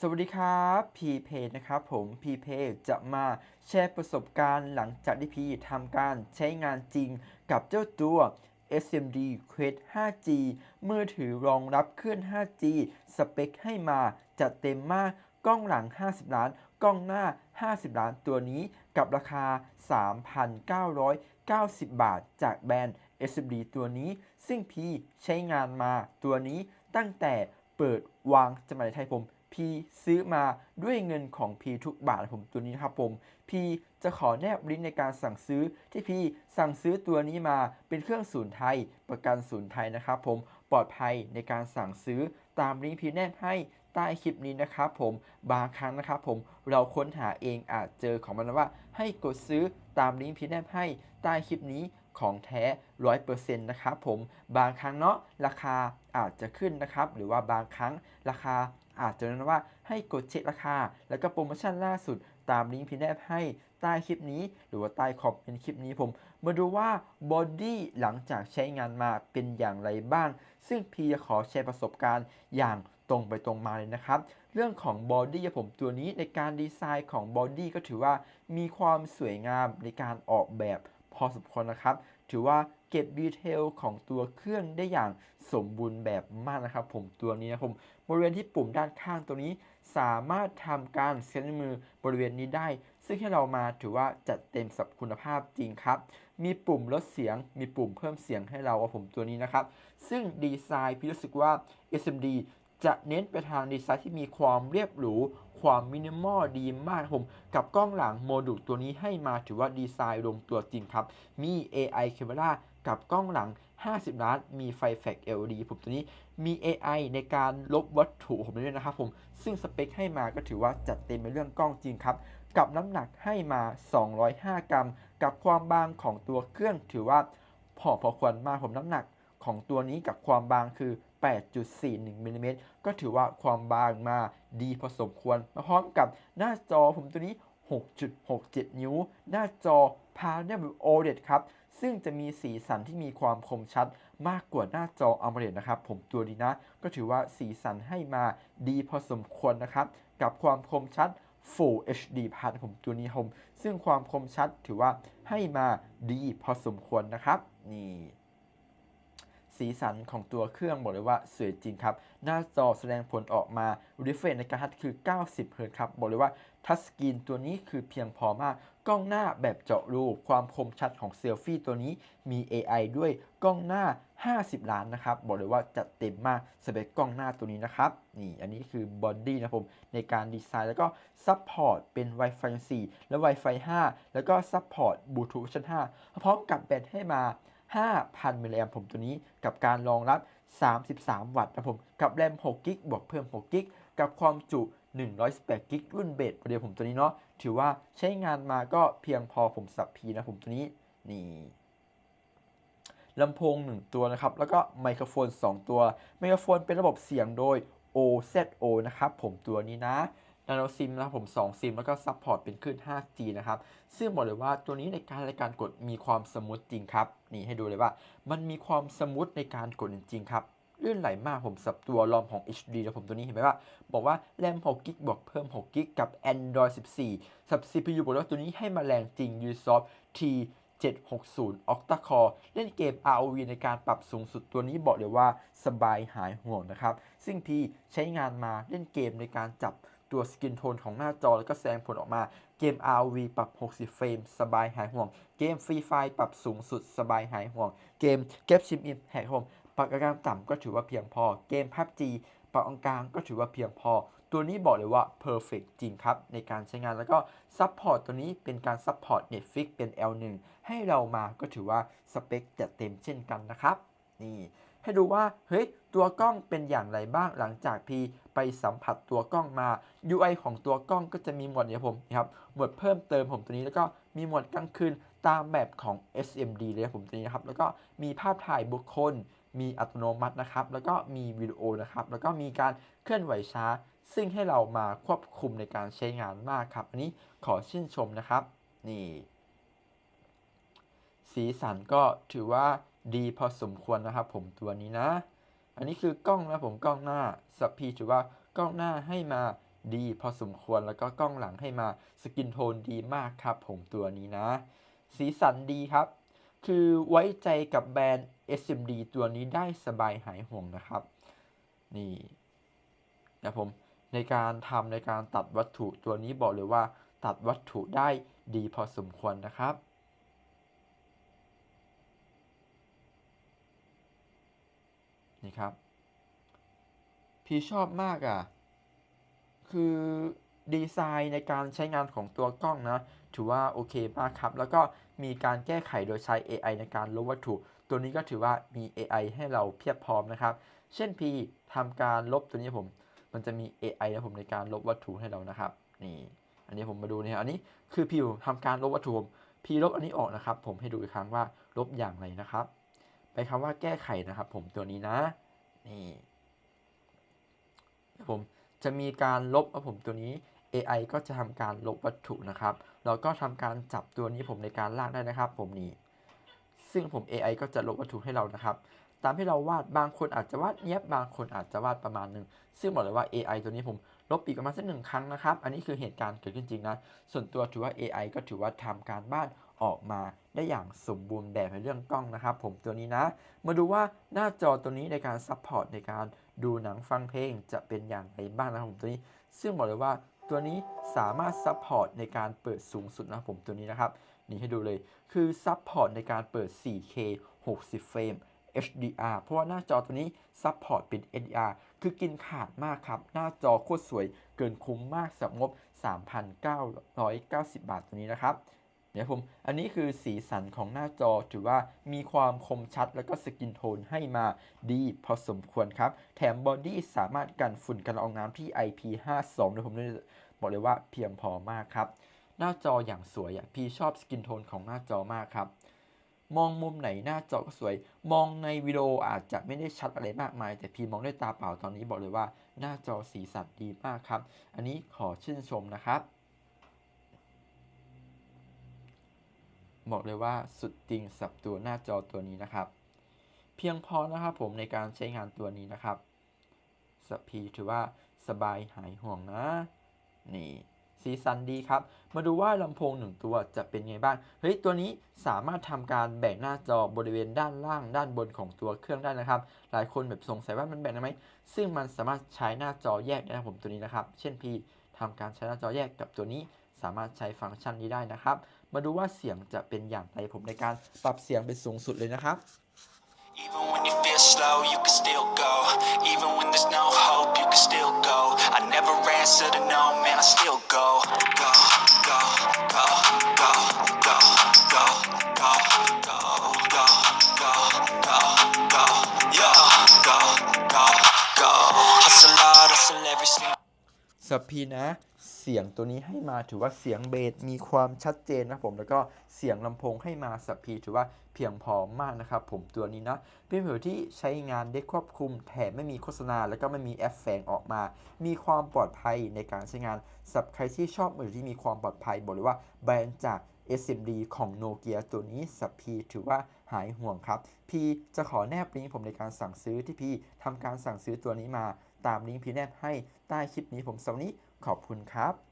สวัสดีครับพีเพนะครับผมพีเพจะมาแชร์ประสบการณ์หลังจากที่พีทำการใช้งานจริงกับเจ้าตัว SMD Quest 5G มือถือรองรับเคลื่อน 5G สเปคให้มาจัดเต็มมากกล้องหลัง 50 ล้าน กล้องหน้า 50 ล้านตัวนี้กับราคา 3,990 บาท จากแบรนด์ SMD ตัวนี้ ซึ่งพีใช้งานมาตัวนี้ตั้งแต่เปิดวางจำหน่ายไทยผม พีซื้อมาด้วยเงินของพีทุกบาทผมตัวนี้นะครับผมพีจะขอแนบลิงก์ในการสั่งซื้อที่พีสั่งซื้อตัวนี้มาเป็นเครื่องศูนย์ไทย ประกันศูนย์ไทยนะครับผมปลอดภัยในการสั่งซื้อตามลิงก์พีแนบให้ใต้คลิปนี้นะครับผมบางครั้งนะครับผมเราค้นหาเองอาจเจอของมันว่า ให้กดซื้อตามลิงก์พีแนบให้ใต้คลิปนี้ของแท้ 100%นะครับผมบางครั้งเนาะราคาอาจจะขึ้นนะครับ หรือว่าบางครั้งราคา อาจจะนั้นว่าให้กดเช็คราคา แล้วก็โปรโมชั่นล่าสุดตามลิงก์พีแนบให้ใต้คลิปนี้ หรือว่าใต้คอมเมนต์คลิปนี้ผม มาดูว่าบอดี้หลังจากใช้งานมาเป็นอย่างไรบ้าง ซึ่งพี่จะขอแชร์ประสบการณ์อย่างตรงไปตรงมาเลยนะครับ เรื่องของบอดี้ผมตัวนี้ในการดีไซน์ของบอดี้ก็ถือว่ามีความสวยงามในการออกแบบ พอสมควรนะครับ ถือว่าเก็บดีเทลของตัวเครื่องได้อย่างสมบูรณ์แบบมากนะครับ ผมตัวนี้นะผมบริเวณที่ปุ่มด้านข้างตัวนี้ สามารถทำการเซ็นมือบริเวณนี้ได้ ซึ่งให้เรามาถือว่าจัดเต็มสับคุณภาพจริงครับ มีปุ่มลดเสียง มีปุ่มเพิ่มเสียงให้เราผมตัวนี้นะครับ ซึ่งดีไซน์พี่รู้สึกว่า SMD จะเน้นไปทางดีไซน์ที่มีความเรียบหรู ความมินิมอลดีมากผมกับกล้องหลังโมดูลตัวนี้ให้มาถือว่าดีไซน์ลงตัวจริงครับ มี AI Camera กับกล้องหลัง 50 ล้าน มีไฟแฟลช LED ผมตัวนี้ มี AI ในการลบวัตถุผมด้วยนะครับผม ซึ่งสเปคให้มาก็ถือว่าจัดเต็มในเรื่องกล้องจริงครับ กับน้ำหนักให้มา 205 กรัม กับความบางของตัวเครื่องถือว่าพอพอควรมาผมน้ำหนักของตัวนี้กับความบางคือ 8.41มิลลิเมตรก็ถือว่าความบางมาดีพอสมควร มาพร้อมกับหน้าจอผมตัวนี้ 6.67 นิ้ว หน้าจอ Panel OLED ครับ ซึ่งจะมีสีสันที่มีความคมชัดมากกว่าหน้าจอ AMOLED นะครับ ผมตัวดีนะ ก็ถือว่าสีสันให้มาดีพอสมควรนะครับ กับความคมชัด Full HD Plus ผมตัวนี้ผมซึ่งความคมชัดถือว่าให้มาดีพอสมควรนะครับ นี่ สีสันของตัวเครื่องบอกเลยว่าสวยจริงครับ หน้าจอแสดงผลออกมา refresh ในการทัชคือ 90เฮิรตครับ บอกเลยว่าทัชสกรีนตัวนี้คือเพียงพอมาก กล้องหน้าแบบเจาะรูความคมชัดของเซลฟี่ตัวนี้มี AI ด้วยกล้องหน้า 50 ล้านนะครับ บอกเลยว่าจัดเต็มมากสเปคกล้องหน้าตัวนี้นะครับ นี่อันนี้คือบอดี้นะผม ในการดีไซน์แล้วก็ซัพพอร์ตเป็น Wi-Fi 4 และ Wi-Fi 5 แล้วก็ซัพพอร์ตบลูทูธชั้น5พร้อมกับแบตให้มา 5,000 มิลลิแอมผมตัวนี้ กับการรองรับ 33 วัตต์นะผม กับแรม 6 กิกบวกเพิ่ม 6 กิก กับความจุ118กิกรุ่นเบสประเดี๋ยวผมตัวนี้เนาะ ถือว่าใช้งานมาก็เพียงพอผมสับพีนะผมตัวนี้ นี่ลำโพง 1 ตัวนะครับ แล้วก็ไมโครโฟน 2 ตัว ไมโครโฟนเป็นระบบเสียงโดย OZO นะครับ ผมตัวนี้นะ นาโนซิมนะครับผม2ซิมแล้วก็ซัพพอร์ตเป็นคลื่น 5G นะครับ ซึ่งบอกเลยว่าตัวนี้ในการในการกดมีความสมูทจริงครับ นี่ให้ดูเลยว่า มันมีความสมูทในการกดจริงครับลื่นไหลมากผมสับตัวรอมของ HD แล้วผมตัวนี้เห็นไหมว่า บอกว่าแรม6กิกบวกเพิ่ม6กิกกับ Android 14 สับ CPU บอกว่าตัวนี้ให้มาแรงจริง Ubisoft T 760 Octa Core เล่นเกม ROV ในการปรับสูงสุดตัวนี้บอกเลยว่าสบายหายห่วงนะครับ ซึ่งพี่ใช้งานมาเล่นเกมในการจับ ตัวสกินโทนของหน้าจอแล้วก็แสดงผลออกมา เกม Rv ปรับ 60 เฟรม สบายหายห่วง เกม Free Fire ปรับสูงสุดสบายหายห่วง เกม g e p s h i m Impact ผมปรับกลางต่ำก็ถือว่าเพียงพอ เกม PUBG ปรับกลางก็ถือว่าเพียงพอ ตัวนี้บอกเลยว่า perfect จริงครับ ในการใช้งานแล้วก็ซัพพอร์ตตัวนี้เป็นการซัพพอร์ต Netflix เป็น L1 ให้เรามาก็ถือว่าสเปคจัดเต็มเช่นกันนะครับ นี่ ให้ดูว่าเฮ้ยตัวกล้องเป็นอย่างไรบ้างหลังจากพีไปสัมผัสตัวกล้องมา UI ของตัวกล้องก็จะมีหมวดเนี่ยผมนะครับหมวดเพิ่มเติมผมตัวนี้แล้วก็มีหมวดกลางคืนตามแบบของ SMD เลยนะผมตัวนี้นะครับแล้วก็มีภาพถ่ายบุคคล มีอัตโนมัตินะครับ แล้วก็มีวิดีโอนะครับ แล้วก็มีการเคลื่อนไหวช้า ซึ่งให้เรามาควบคุมในการใช้งานมากครับ อันนี้ขอชื่นชมนะครับ นี่ สีสันก็ถือว่า ดีพอสมควรนะครับ ผมตัวนี้นะ อันนี้คือกล้องนะผมกล้องหน้าสับพีถือว่ากล้องหน้าให้มาดีพอสมควรแล้วก็กล้องหลังให้มาสกินโทนดีมากครับ ผมตัวนี้นะ สีสันดีครับ คือไว้ใจกับแบรนด์ SMD ตัวนี้ได้สบายหายห่วงนะครับ นี่นะผมในการทำในการตัดวัตถุตัวนี้บอกเลยว่า ตัดวัตถุได้ดีพอสมควรนะครับ นี่ครับ พี่ชอบมากอะ คือดีไซน์ในการใช้งานของตัวกล้องนะ ถือว่าโอเคมากครับ แล้วก็มีการแก้ไขโดยใช้ AI ในการลบวัตถุ ตัวนี้ก็ถือว่ามี AI ให้เราเพียบพร้อมนะครับ เช่น P ทำการลบตัวนี้ผม มันจะมี AI นะผมในการลบวัตถุให้เรานะครับ นี่ อันนี้ผมมาดูนี่ครับอันนี้คือพิวทำการลบวัตถุผมพีลบอันนี้ออกนะครับ ผมให้ดูอีกครั้งว่าลบอย่างไรนะครับ ไปคำว่าแก้ไขนะครับ ผมตัวนี้นะ นี่ ผมจะมีการลบนะผมตัวนี้ AI ก็จะทำการลบวัตถุนะครับ แล้วก็ทำการจับตัวนี้ผมในการลากได้นะครับผมนี่ซึ่งผม AI ก็จะลบวัตถุให้เรานะครับ ตามที่เราวาดบางคนอาจจะวาดเนี้ยบบางคนอาจจะวาดประมาณหนึ่งซึ่งบอกเลยว่า AI ตัวนี้ผมลบอีกประมาณสักหนึ่งครั้งนะครับ อันนี้คือเหตุการณ์เกิดขึ้นจริงนะ ส่วนตัวถือว่า AI ก็ถือว่าทำการบ้านออกมาได้อย่างสมบูรณ์แบบในเรื่องกล้องนะครับ ผมตัวนี้นะ มาดูว่าหน้าจอตัวนี้ในการซัพพอร์ตในการ ดูหนังฟังเพลงจะเป็นอย่างไรบ้างนะครับผมตัวนี้ ซึ่งบอกเลยว่าตัวนี้สามารถซัพพอร์ตในการเปิดสูงสุดนะครับผมตัวนี้นะครับ นี่ให้ดูเลยคือซัพพอร์ตในการเปิด 4K 60 เฟรม HDR เพราะว่าหน้าจอตัวนี้ซัพพอร์ตเป็น HDR คือกินขาดมากครับ หน้าจอโคตรสวยเกินคุ้มมากสำหรับงบ 3,990 บาทตัวนี้นะครับ เดี๋ยผมอันนี้คือสีสันของหน้าจอถือว่ามีความคมชัดแล้วก็สกินโทนให้มาดีพอสมควรครับ แถมบอดี้สามารถกันฝุ่นกันละอองน้ำที่ IP52 นะผมบอกเลยว่าเพียงพอมากครับ หน้าจออย่างสวยอะพี่ชอบสกินโทนของหน้าจอมากครับมองมุมไหนหน้าจอก็สวย มองในวิดีโออาจจะไม่ได้ชัดอะไรมากมาย แต่พี่มองด้วยตาเปล่าตอนนี้บอกเลยว่าหน้าจอสีสันดีมากครับ อันนี้ขอชื่นชมนะครับ บอกเลยว่าสุดจริงสับตัวหน้าจอตัวนี้นะครับ เพียงพอนะครับผมในการใช้งานตัวนี้นะครับสพีถือว่าสบายหายห่วงนะ นี่สีสันดีครับ มาดูว่าลำโพงหนึ่งตัวจะเป็นไงบ้าง เฮ้ย ตัวนี้สามารถทำการแบ่งหน้าจอบริเวณด้านล่างด้านบนของตัวเครื่องได้นะครับ หลายคนแบบสงสัยว่ามันแบ่งได้ไหม ซึ่งมันสามารถใช้หน้าจอแยกได้นะครับผมตัวนี้นะครับ เช่นพี่ทำการใช้หน้าจอแยกกับตัวนี้สามารถใช้ฟังก์ชันนี้ได้นะครับ มาดูว่าเสียงจะเป็นอย่างไรผมในการปรับเสียงเป็นสูงสุดเลยนะครับ Even when you feel slow, you can still go. Even when there's no hope, you can still go. I never answer to no, man, I still go. สับพีนะ เสียงตัวนี้ให้มาถือว่าเสียงเบสมีความชัดเจนนะผมแล้วก็เสียงลำโพงให้มาสับพีถือว่าเพียงพอมากนะครับ ผมตัวนี้นะเป็นมือถือที่ใช้งานได้ครอบคุมแถมไม่มีโฆษณา แล้วก็ไม่มีแอปแฝงออกมา มีความปลอดภัยในการใช้งานสำหรับใครที่ชอบมือถือที่มีความปลอดภัยบอกเลยว่าแบรนด์จาก SMD ของโนเกียตัวนี้สับพีถือว่าหายห่วงครับ พีจะขอแนบลิงก์ผมในการสั่งซื้อที่พีทำการสั่งซื้อตัวนี้มา ตามลิงก์พีแนบให้ใต้คลิปนี้ผมสำหรับวันนี้ขอบคุณครับ